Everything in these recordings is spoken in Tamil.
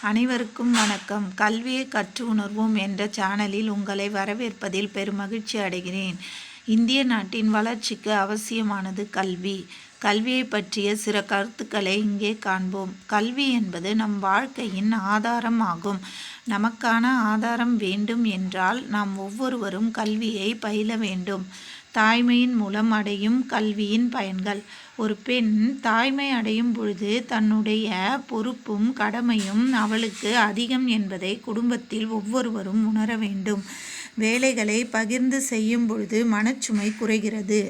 அனைவருக்கும் வணக்கம். கல்வியை கற்று உணர்வோம் என்ற சேனலில் உங்களை வரவேற்பதில் பெருமகிழ்ச்சி அடைகிறேன். இந்திய நாட்டின் வளர்ச்சிக்கு அவசியமானது கல்வி. கல்வியை பற்றிய சில கருத்துக்களை இங்கே காண்போம். கல்வி என்பது நம் வாழ்க்கையின் ஆதாரம் ஆகும். நமக்கான ஆதாரம் வேண்டும் என்றால் நாம் ஒவ்வொருவரும் கல்வியை பயில வேண்டும். தாய்மையின் மூலம் அடையும் கல்வியின் பயன்கள். ஒரு பெண் தாய்மை அடையும் பொழுது தன்னுடைய பொறுப்பும் கடமையும் அவளுக்கு அதிகம் என்பதை குடும்பத்தில் ஒவ்வொருவரும் உணர வேண்டும். வேலைகளை பகிர்ந்து செய்யும் பொழுது மனச்சுமை குறைகிறது.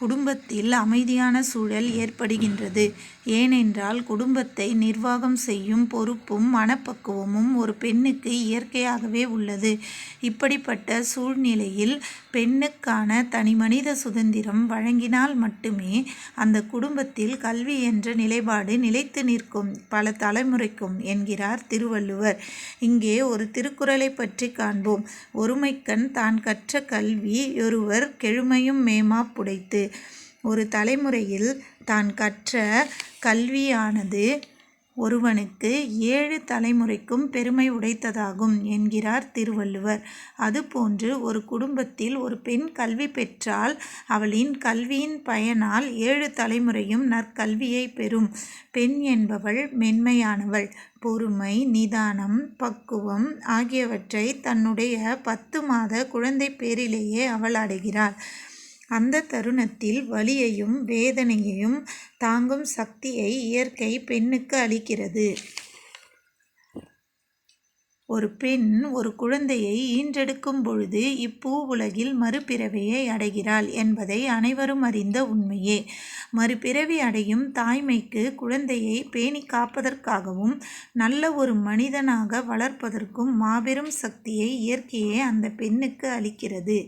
குடும்பத்தில் அமைதியான சூழல் ஏற்படுகின்றது. ஏனென்றால் குடும்பத்தை நிர்வாகம் செய்யும் பொறுப்பும் மனப்பக்குவமும் ஒரு பெண்ணுக்கு இயற்கையாகவே உள்ளது. இப்படிப்பட்ட சூழ்நிலையில் பெண்ணுக்கான தனிமனித சுதந்திரம் வழங்கினால் மட்டுமே அந்த குடும்பத்தில் கல்வி என்ற நிலைப்பாடு நிலைத்து நிற்கும் பல தலைமுறைக்கும் என்கிறார் திருவள்ளுவர். இங்கே ஒரு திருக்குறளை பற்றி காண்போம். ஒருமைக்கண் தான் கற்ற கல்வி ஒருவர் கெழுமையும் மேமா புடைத்து ஒரு தலைமுறையில் தான் கற்ற கல்வியானது ஒருவனுக்கு ஏழு தலைமுறைக்கும் பெருமை உடைத்ததாகும் என்கிறார் திருவள்ளுவர். அதுபோன்று ஒரு குடும்பத்தில் ஒரு பெண் கல்வி பெற்றால் அவளின் கல்வியின் பயனால் ஏழு தலைமுறையும் நற்கல்வியை பெறும். பெண் என்பவள் மென்மையானவள். பொறுமை நிதானம் பக்குவம் ஆகியவற்றை தன்னுடைய பத்து மாத குழந்தை பேரிலேயே அவள் அடைகிறாள். அந்த தருணத்தில் வலியையும் வேதனையையும் தாங்கும் சக்தியை இயற்கை பெண்ணுக்கு அளிக்கிறது. ஒரு பெண் ஒரு குழந்தையை ஈன்றெடுக்கும் பொழுது இப்பூ உலகில் மறுபிறவியை அடைகிறாள் என்பதை அனைவரும் அறிந்த உண்மையே. மறுபிறவி அடையும் தாய்மைக்கு குழந்தையை பேணி காப்பதற்காகவும் நல்ல ஒரு மனிதனாக வளர்ப்பதற்கும் மாபெரும் சக்தியை இயற்கையே அந்த பெண்ணுக்கு அளிக்கிறது.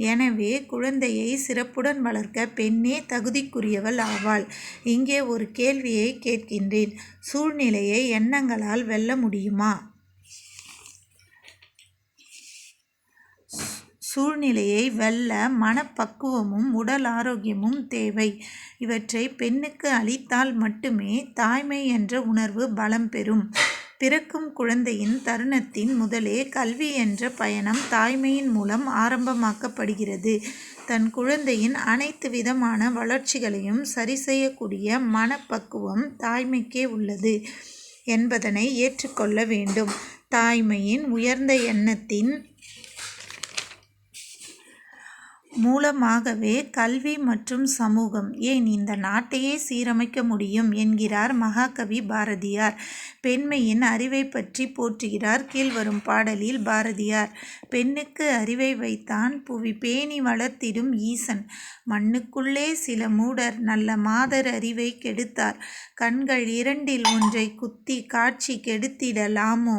எனவே குழந்தையை சிறப்புடன் வளர்க்க பெண்ணே தகுதிக்குரியவள் ஆவாள். இங்கே ஒரு கேள்வியை கேட்கின்றேன். சூழ்நிலையை எண்ணங்களால் வெல்ல முடியுமா? சூழ்நிலையை வெல்ல மனப்பக்குவமும் உடல் ஆரோக்கியமும் தேவை. இவற்றை பெண்ணுக்கு அளித்தால் மட்டுமே தாய்மை என்ற உணர்வு பலம் பெறும். பிறக்கும் குழந்தையின் தருணத்தின் முதலே கல்வி என்ற பயணம் தாய்மையின் மூலம் ஆரம்பமாக்கப்படுகிறது. தன் குழந்தையின் அனைத்து விதமான வளர்ச்சிகளையும் சரி செய்யக்கூடிய மனப்பக்குவம் தாய்மைக்கே உள்ளது என்பதனை ஏற்றுக்கொள்ள வேண்டும். தாய்மையின் உயர்ந்த எண்ணத்தின் மூலமாகவே கல்வி மற்றும் சமூகம். ஏன் இந்த நாட்டையே சீரமைக்க முடியும்? என்கிறார் மகாகவி பாரதியார். பெண்மையின் அறிவை பற்றி போற்றுகிறார் கீழ்வரும் பாடலில் பாரதியார். பெண்ணுக்கு அறிவை வைத்தான் புவி பேணி வளர்த்திடும் ஈசன். மண்ணுக்குள்ளே சில மூடர் நல்ல மாதர் அறிவை கெடுத்தார். கண்கள் இரண்டில் ஒன்றை குத்தி காட்சி கெடுத்திடலாமோ?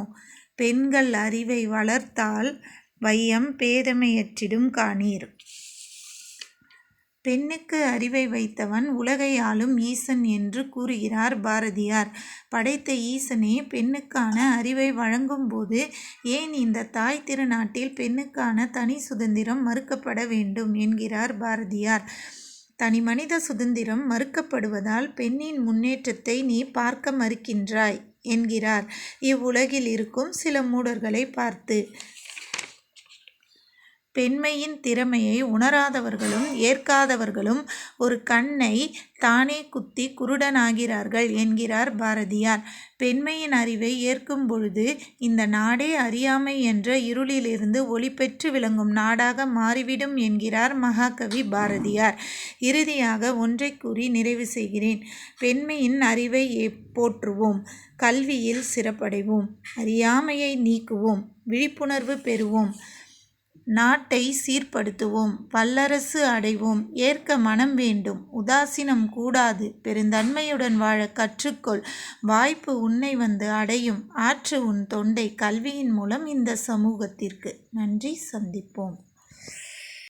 பெண்கள் அறிவை வளர்த்தால் வையம் பேதமையற்றிடும் காணீர். பெண்ணுக்கு அறிவை வைத்தவன் உலகை ஆளும் ஈசன் என்று கூறுகிறார் பாரதியார். படைத்த ஈசனே பெண்ணுக்கான அறிவை வழங்கும்போது ஏன் இந்த தாய் திருநாட்டில் பெண்ணுக்கான தனி சுதந்திரம் மறுக்கப்பட வேண்டும் என்கிறார் பாரதியார். தனி மனித சுதந்திரம் மறுக்கப்படுவதால் பெண்ணின் முன்னேற்றத்தை நீ பார்க்க மறுக்கின்றாய் என்கிறார். இவ்வுலகில் இருக்கும் சில மூடர்களை பார்த்து பெண்மையின் திறமையை உணராதவர்களும் ஏற்காதவர்களும் ஒரு கண்ணை தானே குத்தி குருடனாகிறார்கள் என்கிறார் பாரதியார். பெண்மையின் அறிவை ஏற்கும் பொழுது இந்த நாடே அறியாமை என்ற இருளிலிருந்து ஒளி பெற்று விளங்கும் நாடாக மாறிவிடும் என்கிறார் மகாகவி பாரதியார். இறுதியாக ஒன்றை கூறி நிறைவு செய்கிறேன். பெண்மையின் அறிவை போற்றுவோம் கல்வியில் சிறப்படைவோம் அறியாமையை நீக்குவோம் விழிப்புணர்வு பெறுவோம் நாட்டை சீர்படுத்துவோம் வல்லரசு அடைவோம் ஏற்க மனம் வேண்டும். உதாசீனம் கூடாது பெருந்தன்மையுடன் வாழ கற்றுக்கொள். வாய்ப்பு உன்னை வந்து அடையும். ஆற்று உன் தொண்டை கல்வியின் மூலம் இந்த சமூகத்திற்கு. நன்றி சந்திப்போம்.